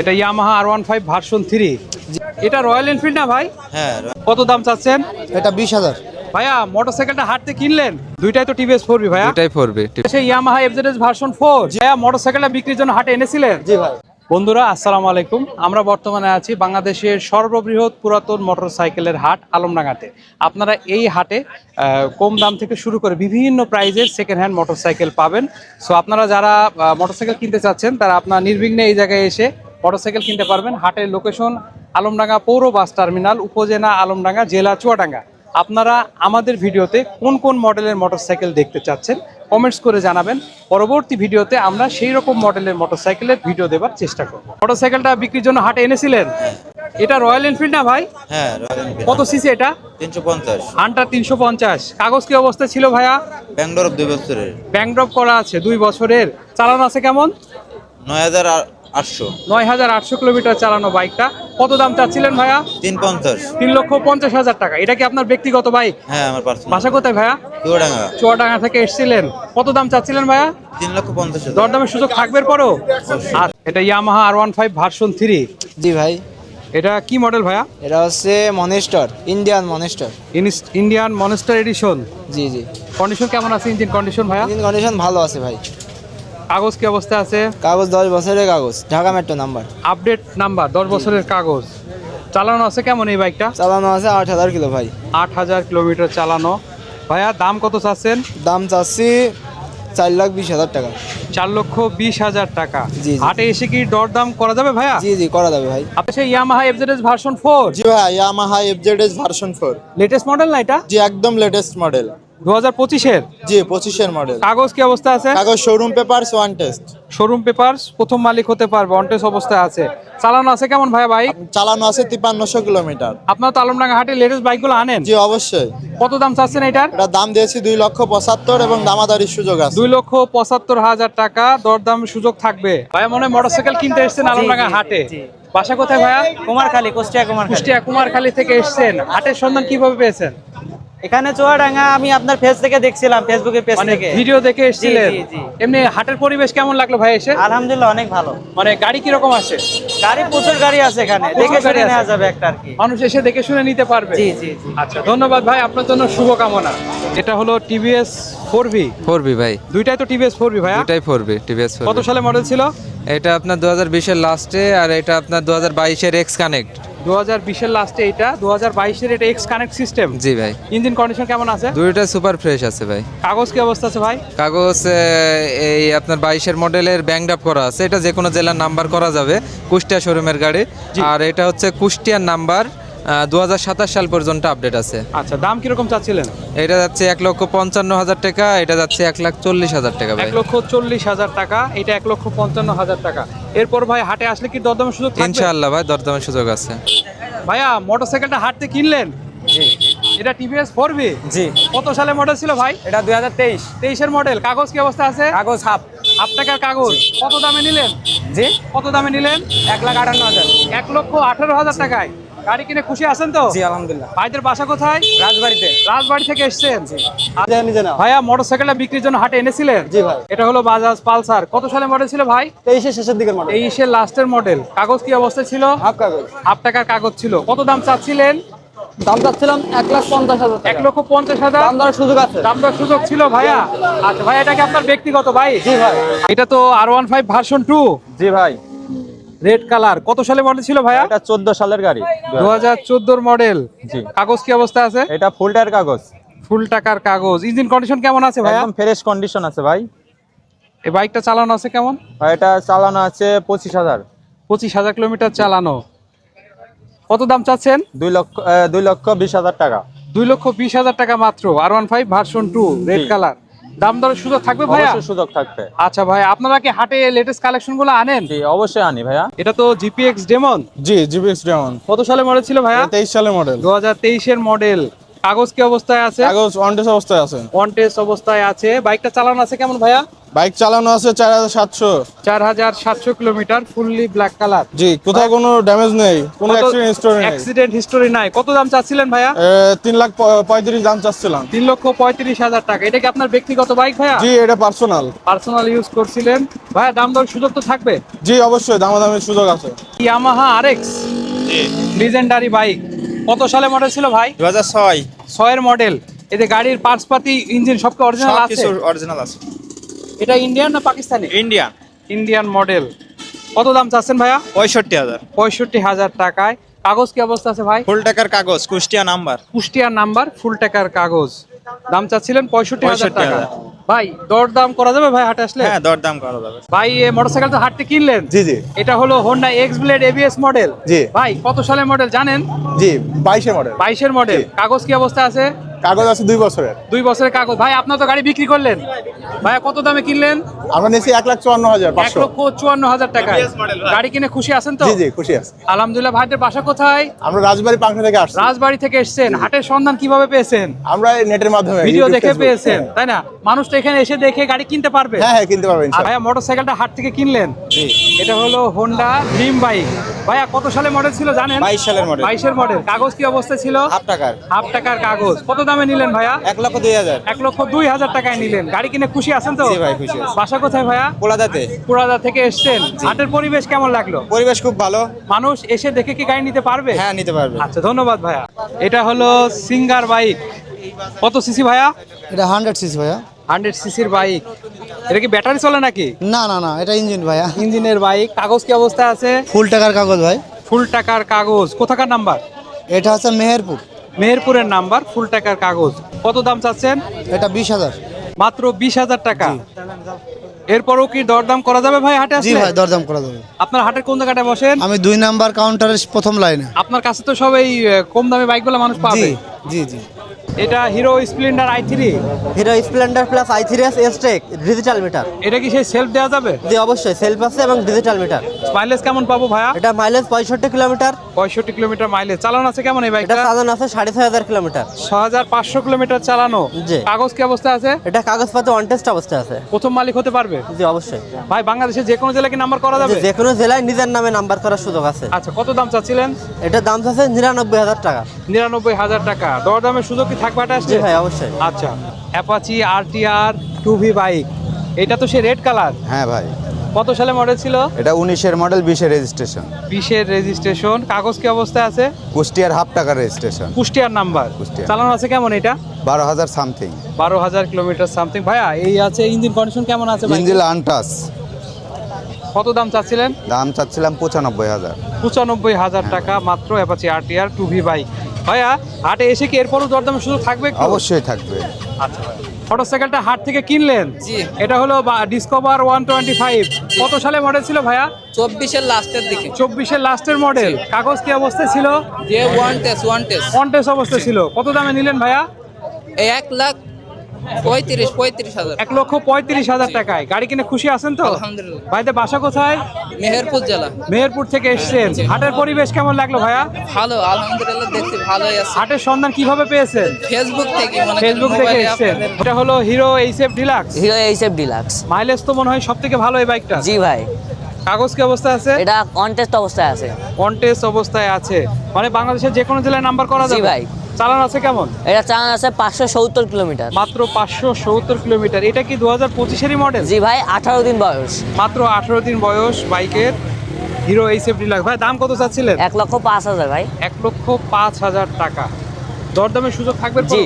এটা Yamaha R one five version three এটা Royal Enfield না ভাই? হ্যাঁ কত দাম চাচ্ছেন? এটা বিশ হাজার। ভাইয়া মোটরসাইকেলটা হাঁটতে কিনলেন? দুইটাই তো টিভিএস ফোর ফোরবি ভাইয়া। এটাই পড়বে সেই ইয়ামাহা এফজেডএস ভার্সন ফোর ভাইয়া মোটরসাইকেলটা বিক্রির জন্য হাটে এনেছিলেন? জি ভাই। বন্ধুরা আসসালামু আলাইকুম। আমরা বর্তমানে আছি বাংলাদেশের সর্ববৃহৎ পুরাতন মোটরসাইকেলের হাট আলমডাঙ্গাতে। আপনারা এই হাটে কম দাম থেকে শুরু করে বিভিন্ন প্রাইজের সেকেন্ড হ্যান্ড মোটরসাইকেল পাবেন। সো আপনারা যারা মোটরসাইকেল কিনতে চাচ্ছেন তারা আপনার নির্বিঘ্নে এই জায়গায় এসে মোটরসাইকেল কিনতে পারবেন হাটের লোকেশন আলমডাঙ্গা পৌর বাস টার্মিনাল উপজেলা আলমডাঙ্গা জেলা চুয়াডাঙ্গা। আপনারা আমাদের ভিডিওতে কোন কোন মডেলের মোটরসাইকেল দেখতে চাচ্ছেন কমেন্টস করে জানাবেন। পরবর্তী ভিডিওতে আমরা সেই রকম মডেলের মোটরসাইকেলের ভিডিও দেবার চেষ্টা করব। মোটরসাইকেলটা বিক্রির জন্য হাটে এনেছিলেন? এটা রয়্যাল এনফিল্ড না ভাই? হ্যাঁ রয়্যাল কত সিসি এটা? তিনশো পঞ্চাশ। হান্টার তিনশো পঞ্চাশ। কাগজ কি অবস্থা ছিল ভাইয়া? ব্যাঙ্গলোর দুই বছরের। ব্যাংক ড্রপ করা আছে দুই বছরের। চালানো আছে কেমন? আটশো। নয় হাজার আটশো কিলোমিটার চালানো বাইকটা। কত দাম চাচ্ছিলেন ভাইয়া? তিন পঞ্চাশ। তিন লক্ষ পঞ্চাশ হাজার টাকা। এটা কি আপনার ব্যক্তিগত বাইক? হ্যাঁ আমার পার্সোনাল বাসা কোথায় ভাইয়া? চুয়াডাঙ্গা। চুয়াডাঙ্গা থেকে এসেছিলেন। কত দাম চাচ্ছিলেন ভাইয়া? তিন লক্ষ পঞ্চাশ হাজার। দরদামের সুযোগ থাকবে পরও আর এটা Yamaha R one five version three জি ভাই। এটা কি মডেল ভাইয়া? এটা হচ্ছে monster Indian monster Indian monster edition জি জি। কন্ডিশন কেমন আছে? ইঞ্জিন কন্ডিশন ভাইয়া? ইঞ্জিন কন্ডিশন ভালো আছে ভাই। কাগজ কি অবস্থা আছে? কাগজ দশ বছরের কাগজ Dhaka metro number. Update number দশ বছরের কাগজ। চালানো আছে কেমন এই বাইকটা? চালানো আছে আট হাজার কিলো ভাই। আট হাজার কিলোমিটার চালানো। ভাইয়া দাম কত চাচ্ছেন? দাম চাচ্ছি চার লাখ বিশ হাজার টাকা। চার লক্ষ বিশ হাজার টাকা। জি। হাটে এসে কি দর দাম করা যাবে ভাইয়া? জি জি করা যাবে ভাই। আপনি সেই ইয়ামাহা এফজেডএস ভার্সন ফোর জি ভাই Yamaha FZS version four latest model না এটা? জি একদম লেটেস্ট মডেল দু হাজার পঁচিশের? জি পঁচিশের মডেল কাগজ কি অবস্থা আছে? কাগজ showroom papers one test showroom papers প্রথম মালিক হতে পারবে অনটেস অবস্থায় আছে। চালানো আছে কেমন ভাইয়া বাইক? চালানো আছে তিপ্পান্নশো কিলোমিটার। আপনার তো আলমডাঙ্গা হাটে লেটেস্ট বাইকগুলো আনেন? জি অবশ্যই। কত দাম চাচ্ছেন এটার? এটা দাম দিয়েছি দুই লক্ষ পঁচাত্তর এবং দামাদারির সুযোগ আছে। দুই লক্ষ পঁচাত্তর হাজার টাকা দরদাম সুযোগ থাকবে। ভাইয়া মনে হয় মোটরসাইকেল কিনতে এসেছেন আলমডাঙ্গা হাটে বাসা কোথায় ভাইয়া? কুমারখালী কুষ্টিয়া কুমারখালী। কুষ্টিয়া কুমারখালী থেকে এসেছেন। হাটের সন্ধান কীভাবে পেয়েছেন? এখানে চুয়াডাঙ্গা আমি আপনার পেজ থেকে দেখছিলাম ফেসবুকের পেজ থেকে ভিডিও দেখে এসেছিলেন। এমনি হাটের পরিবেশ কেমন লাগল ভাই এসে? আলহামদুলিল্লাহ অনেক ভালো। মানে গাড়ি কীরকম আছে? গাড়ি প্রচুর গাড়ি আছে এখানে। দেখে শুনে নেওয়া যাবে একটা আর কি। মানুষ এসে দেখে শুনে নিতে পারবে। জি জি জি। আচ্ছা ধন্যবাদ ভাই আপনার জন্য শুভকামনা। এটা হলো টিভিএস ফোর ভি পড়বি ভাই। দুইটাই তো টিভিএস ফোর ভি ভাইয়া? দুটাই পড়বে টিভিএস কত সালে মডেল ছিল? এটা আপনার দু হাজার বিশের লাস্টে আর এটা আপনার দু হাজার বাইশের এক্স কানেক্ট দু হাজার বিশের লাস্টে এটা দু হাজার বাইশের এটা এক্স কানেক্ট সিস্টেম জি ভাই। ইঞ্জিন কন্ডিশন কেমন আছে? দুইটা সুপার ফ্রেশ আছে ভাই। কাগজ কি অবস্থা আছে ভাই? কাগজ এই আপনার বাইশের মডেলের ব্যাংড আপ করা আছে। এটা যে কোনো জেলার নাম্বার করা যাবে কুষ্টিয়া শোরুমের গাড়ি। আর এটা হচ্ছে কুষ্টিয়ার নাম্বার দু সাতাশ সাল পর্যন্ত আপডেট আছে। আচ্ছা দাম কীরকম চাচ্ছিলেন? এটা যাচ্ছে এক লক্ষ পঞ্চান্ন হাজার টাকা এটা যাচ্ছে এক লাখ চল্লিশ হাজার টাকা এক লক্ষ চল্লিশ হাজার টাকা এটা এক লক্ষ পঞ্চান্ন হাজার টাকা। এরপর ভাই হাটে আসলে কি দরদামের সুযোগ থাকবে? ইনশাআল্লাহ ভাই দরদামের সুযোগ আছে। ভাইয়া মোটরসাইকেলটা হাটতে কিনলেন? এটা টিভিএস ফোর বি জি। কত সালে মডেল ছিল ভাই? এটা দুই হাজার তেইশ। তেইশের মডেল কাগজ কি অবস্থা আছে? কাগজ হাফ। হাফ টাকার কাগজ। কত দামে নিলেন? জি। কত দামে নিলেন? এক লাখ আটান্ন হাজার। এক লক্ষ আঠারো হাজার টাকায়। গাড়ি কিনে খুশি আছেন তো? জি আলহামদুলিল্লাহ। ভাইদের বাসা কোথায়? রাজবাড়িতে। রাজবাড়ি থেকে এসছেন? ভাইয়া মোটরসাইকেলটা বিক্রির জন্য হাটে এনেছিলেন? জি ভাই। এটা হলো বাজাজ পালসার। কত সালে মডেল ছিল ভাই? তেইশের শেষের দিকের মডেল তেইশের লাস্টের মডেল কাগজ কি অবস্থায় ছিল? হাফ কাগজ। হাফ টাকার কাগজ ছিল। কত দাম চাচ্ছিলেন? দাম চাচ্ছিলাম এক লাখ পঞ্চাশ হাজার এক লক্ষ পঞ্চাশ হাজার? দাম দেওয়ার সুযোগ আছে। দাম দেওয়ার সুযোগ ছিল ভাইয়া। আচ্ছা ভাই এটা কি আপনার ব্যক্তিগত ভাই? জি ভাই। এটা তো R one five version two জি ভাই। রেড কালার কত সালে মডেল ছিল ভাইয়া? এটা চোদ্দ সালের গাড়ি। দু হাজার চোদ্দোর মডেল জি। কাগজ কি অবস্থা আছে? এটা ফুল টায়ার কাগজ। ফুল টাকার কাগজ। ইঞ্জিন কন্ডিশন কেমন আছে ভাইয়া? একদম ফ্রেশ কন্ডিশন আছে ভাই। এই বাইকটা চালানো আছে কেমন? আর এটা চালানো আছে পঁচিশ হাজার। পঁচিশ হাজার কিলোমিটার চালানো। কত দাম চাচ্ছেন? দুই লক্ষ আহ, দুই লক্ষ বিশ হাজার টাকা। দুই লক্ষ বিশ হাজার টাকা মাত্র। R one five version two red colour দাম দরের সুযোগ থাকবে ভাইয়া? সুযোগ থাকবে। আচ্ছা ভাই আপনারা কি হাটে লেটেস্ট কালেকশনগুলো আনেন? জি অবশ্যই আনি ভাইয়া। এটা তো GPX demon G GPX demon কত সালে মডেল ছিল ভাইয়া? তেইশ সালের মডেল দু হাজার তেইশের মডেল কাগজ কি অবস্থায় আছে? কাগজ ওয়ান টেস্ট অবস্থায় আছে। ওয়ান টেস্ট অবস্থায় আছে। বাইকটা চালানো আছে কেমন ভাইয়া? বাইক চালানো আছে চার হাজার সাতশো। চার হাজার সাতশো কিলোমিটার ফুললি ব্ল্যাক কালার জি কোথাও কোনো ড্যামেজ নেই কোনো অ্যাক্সিডেন্ট হিস্টোরি নেই। অ্যাক্সিডেন্ট হিস্টোরি নাই। কত দাম চাচ্ছিলেন ভাইয়া? তিন লাখ পঁয়ত্রিশ দাম চাচ্ছিলাম। তিন লক্ষ পঁয়ত্রিশ হাজার টাকা। এটা কি আপনার ব্যক্তিগত বাইক ভাইয়া? জি এটা পার্সোনাল পার্সোনাল ইউজ করছিলেন। ভাইয়া দাম দর সুযোগ তো থাকবে? জি অবশ্যই দামাদামির সুযোগ আছে। ইয়ামাহা আরএক্স জি। লিজেন্ডারি বাইক কত সালে মডেল ছিল ভাই? দু হাজার ছয়। ছয়ের মডেল। এতে গাড়ির পার্সপাতি ইঞ্জিন সবকে অরিজিনাল আছে? অরিজিনাল আছে। এটা ইন্ডিয়ান না পাকিস্তানি ইন্ডিয়ান ইন্ডিয়ান মডেল কত দাম চাচ্ছেন ভাইয়া? পঁয়ষট্টি হাজার। পঁয়ষট্টি হাজার টাকায়। কাগজ কি অবস্থা আছে ভাই? ফুল টাকার কাগজ Kushtia number. Kushtia number full টাকার কাগজ। দাম চাচ্ছিলেন পঁয়ষট্টি হাজার টাকা। ভাই দর দাম করা যাবে ভাই হাটে আসলে? হ্যাঁ দরদাম করা যাবে। ভাই এই মোটরসাইকেল তো হাটতে কিনলেন? জি জি। এটা হলো Honda X Blade ABS model জি। ভাই কত সালের মডেল জানেন? জি বাইশে মডেল বাইশের মডেল কাগজ কি অবস্থা আছে? কাগজ আছে দুই বছরের। দুই বছরের কাগজ। ভাই আপনার তো গাড়ি বিক্রি করলেন। ভাইয়া কত দামে কিনলেন? আমরা নিয়েছি এক লাখ চুয়ান্ন হাজার এক লক্ষ চুয়ান্ন হাজার টাকা। গাড়ি কিনে খুশি আছেন তো? জি জি খুশি আছে। আলহামদুলিল্লাহ ভাইদের বাসা কোথায়? আমরা রাজবাড়ি পাংখা থেকে আসছি। রাজবাড়ি থেকে এসেছেন। হাটের সন্ধান কীভাবে পেয়েছেন? আমরা নেটের মাধ্যমে ভিডিও দেখে পেয়েছেন তাই না? মানুষ তো এখানে এসে দেখে গাড়ি কিনতে পারবে। হ্যাঁ হ্যাঁ কিনতে পারবেন ভাইয়া মোটরসাইকেলটা হাট থেকে কিনলেন? এটা হলো হোন্ডা ড্রিম বাইক ভাইয়া কত সালে মডেল ছিল জানেন? বাইশ সালের মডেল বাইশের মডেল কাগজ কি অবস্থা ছিল? হাফ টাকার। হাফ টাকার কাগজ। কত দামে নিলেন ভাইয়া? এক লক্ষ দুই হাজার। এক লক্ষ দুই হাজার টাকায় নিলেন। গাড়ি কিনে খুশি আছেন তো? ভাই, খুশি বাসা কোথায় ভাইয়া? পোলাদাতে পুরাদা থেকে এসছেন। হাটের পরিবেশ কেমন লাগল? পরিবেশ খুব ভালো। মানুষ এসে দেখে কি গাড়ি নিতে পারবে? হ্যাঁ নিতে পারবে। আচ্ছা ধন্যবাদ ভাইয়া। এটা হলো সিঙ্গার বাইক। কত সিসি ভাইয়া? এটা হান্ড্রেড সিসি ভাইয়া। হান্ড্রেড সিসির বাইক। এটা কি ব্যাটারি চলে নাকি? না না না এটা ইঞ্জিন ভাইয়া। ইঞ্জিনের বাইক। কাগজ কি অবস্থা আছে? ফুল টাকার কাগজ ভাই। ফুল টাকার কাগজ। কোথাকার নাম্বার? এটা হচ্ছে মেহেরপুর। মেহেরপুরের নাম্বার ফুল টাকার কাগজ। কত দাম চাচ্ছেন? এটা বিশ হাজার। মাত্র বিশ হাজার টাকা। এরপরও কি দরদাম করা যাবে ভাই হাটে জি আসলে? ভাই দরদাম করা যাবে। আপনার হাটের কোন জায়গাটায় বসেন? আমি দুই নাম্বার কাউন্টারের প্রথম লাইনে আপনার কাছে তো সব এই আহ, কম দামি বাইকগুলো মানুষ পাবে। জি জি। এটা Hero Splendor i three Hero Splendor plus i three S S tech digital meter এটা কি সেই সেলফ দেওয়া যাবে? জি অবশ্যই সেলফ আছে এবং ডিজিটাল মিটার মাইলেজ কেমন পাবো ভাইয়া? এটা মাইলেজ পঁয়ষট্টি কিলোমিটার পঁয়ষট্টি কিলোমিটার মাইলেজ চালানো আছে কেমন এই এটা বাইকটা সাজানো আছে সাড়ে ছয় হাজার কিলোমিটার ছ হাজার পাঁচশো কিলোমিটার চালানো। জি। কাগজ কি অবস্থা আছে? এটা কাগজপত্র অন টেস্ট অবস্থায় আছে। প্রথম মালিক হতে পারবে? জি অবশ্যই। ভাই বাংলাদেশে যে কোনো জেলায় কি নাম্বার করা যাবে? যে- কোনো জেলায় নিজের নামে নাম্বার করার সুযোগ আছে। আচ্ছা কত দাম চাচ্ছিলেন? এটার দাম চাচ্ছে নিরানব্বই হাজার টাকা। নিরানব্বই হাজার টাকা। দরদামের সুযোগ কি থাকবে হাটে জি আসছে ভাই অবশ্যই। আচ্ছা Apache R T R two V bike এটা তো সে রেড কালার হ্যাঁ ভাই। কত সালে মডেল ছিল? এটা উনিশের মডেল বিশের রেজিস্ট্রেশন বিশের রেজিস্ট্রেশন কাগজ কি অবস্থায় আছে? কুষ্টিয়ার হাফ টাকার রেজিস্ট্রেশন কুষ্টিয়ার নাম্বার কুষ্টিয়া। চালানো আছে কেমন এটা? বারো হাজার সামথিং বারো হাজার কিলোমিটার সামথিং ভাইয়া এই আছে ইঞ্জিন কন্ডিশন কেমন আছে? ইঞ্জিল আনটাস কত দাম চাচ্ছিলেন? দাম চাচ্ছিলাম পঁচানব্বই হাজার। পঁচানব্বই হাজার টাকা মাত্র Apache R T R two V bike ভাইয়া হাটে এসে কি এরপরও দরদামের সুযোগ থাকবে অবশ্যই থাকবে। আচ্ছা মোটরসাইকেলটা হাট থেকে কিনলেন? এটা হলো ডিসকভার ওয়ান টোয়েন্টি ফাইভ কত সালে মডেল ছিল ভাইয়া? চব্বিশের লাস্টের দিকে। চব্বিশের লাস্টের মডেল কাগজ কি অবস্থায় ছিল? যে one test one test contest অবস্থায় ছিল। কত দামে নিলেন ভাইয়া? এই এক লাখ পঁয়ত্রিশ পঁয়ত্রিশ হাজার। এক লক্ষ পঁয়ত্রিশ হাজার টাকায়। গাড়ি কিনে খুশি আছেন তো? আলহামদুলিল্লাহ। ভাইদের বাসা কোথায়? মেহেরপুর জেলা। মেহেরপুর থেকে এসেছেন। হাটের পরিবেশ কেমন লাগল ভাইয়া? ভালো আলহামদুলিল্লাহ দেখছি ভালোই আছে। হাটের সন্ধান কীভাবে পেয়েছেন? ফেসবুক থেকে মনে ফেসবুক থেকে এসেছেন। এটা হলো Hero HF Deluxe Hero HF Deluxe mileage তো মনে হয় সব থেকে ভালো এই বাইকটা জি ভাই। কাগজ কি অবস্থা আছে? এটা কন্টেস্ট অবস্থায় আছে। কন্টেস্ট অবস্থায় আছে। মানে বাংলাদেশের যে কোনো জেলায় নাম্বার করা জি যাবে? ভাই। চালান আছে কেমন? এটা চালান আছে পাঁচশো সত্তর কিলোমিটার। মাত্র পাঁচশো সত্তর কিলোমিটার। এটা কি দু হাজার পঁচিশেরই মডেল জি ভাই আঠারো দিন বয়স। মাত্র আঠারো দিন বয়স বাইকের হিরো এইচএফ ডিলাক্স ভাই দাম কত চাচ্ছিলেন? এক লক্ষ পাঁচ হাজার ভাই। এক লক্ষ পাঁচ হাজার টাকা। দরদামের সুযোগ থাকবে জি।